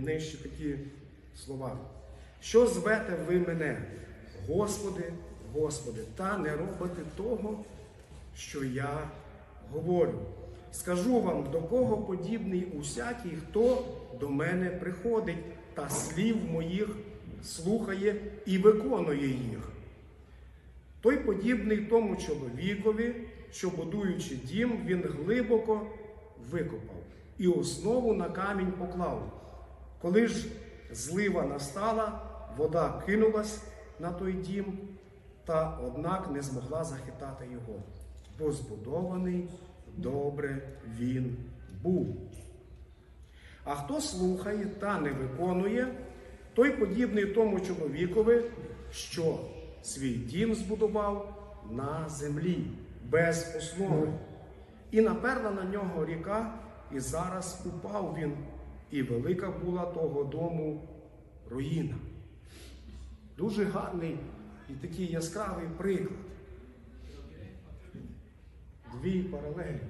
і нижче такі слова. Що звете ви мене, Господи, Господи, та не робите того, що я говорю. Скажу вам, до кого подібний усякий, хто до мене приходить, та слів моїх слухає і виконує їх. Той подібний тому чоловікові, що будуючи дім, він глибоко викопав і основу на камінь поклав. Коли ж злива настала, вода кинулась на той дім, та однак не змогла захитати його, бо збудований добре він був. А хто слухає та не виконує, той подібний тому чоловікові, що свій дім збудував на землі без основи. І наперла на нього ріка, і зараз упав він, і велика була того дому руїна. Дуже гарний і такий яскравий приклад. Дві паралелі.